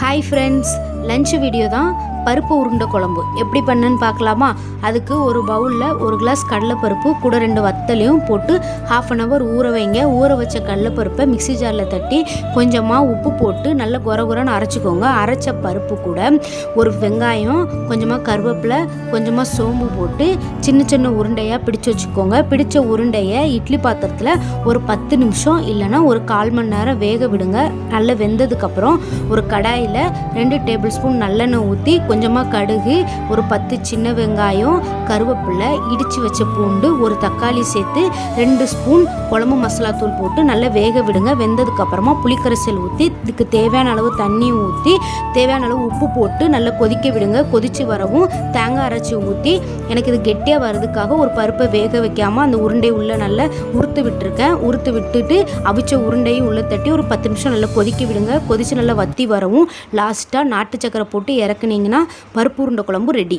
Hi friends lunch video தான். பருப்பு உருண்டை குழம்பு. எப்படி பண்ணுன்னு பார்க்கலாமா? அதுக்கு ஒரு பவுலில் ஒரு கிளாஸ் கடலைப்பருப்பு கூட ரெண்டு வத்தலையும் போட்டு ஹாஃப் அன் ஹவர் ஊற வைங்க. ஊற வச்ச கடலைப்பருப்பை மிக்ஸி ஜாரில் தட்டி கொஞ்சமாக உப்பு போட்டு நல்லா குற குறன்னு அரைச்சிக்கோங்க. அரைச்ச பருப்பு கூட ஒரு வெங்காயம் கொஞ்சமாக கருவேப்பிலை கொஞ்சமாக சோம்பு போட்டு சின்ன சின்ன உருண்டையாக பிடிச்சு வச்சுக்கோங்க. பிடிச்ச உருண்டையை இட்லி பாத்திரத்தில் ஒரு பத்து நிமிஷம் இல்லைன்னா ஒரு கால் மணி நேரம் வேக விடுங்க. நல்லா வெந்ததுக்கப்புறம் ஒரு கடாயில் ரெண்டு டேபிள் ஸ்பூன் நல்லெண்ணெய் ஊற்றி கொஞ்சமாக கடுகு ஒரு பத்து சின்ன வெங்காயம் கருவேப்பிலை இடித்து வச்ச பூண்டு ஒரு தக்காளி சேர்த்து ரெண்டு ஸ்பூன் குழம்பு மசாலா தூள் போட்டு நல்லா வேக விடுங்க. வெந்ததுக்கப்புறமா புளிக்கரைசல் ஊற்றி இதுக்கு தேவையான அளவு தண்ணி ஊற்றி தேவையான அளவு உப்பு போட்டு நல்லா கொதிக்க விடுங்க. கொதித்து வரவும் தேங்காய் அரைச்சி ஊற்றி எனக்கு இது கெட்டியாக வர்றதுக்காக ஒரு பருப்பை வேக வைக்காமல் அந்த உருண்டை உள்ளே நல்லா உறுத்து விட்டுருக்கேன். உறுத்து விட்டுட்டு அவிச்ச உருண்டையும் உள்ளே தட்டி ஒரு பத்து நிமிஷம் நல்லா கொதிக்க விடுங்க. கொதித்து நல்லா வத்தி வரவும் லாஸ்ட்டாக நாட்டு சக்கரை போட்டு இறக்குனீங்கன்னா பருப்பு உருண்டை குழம்பு ரெடி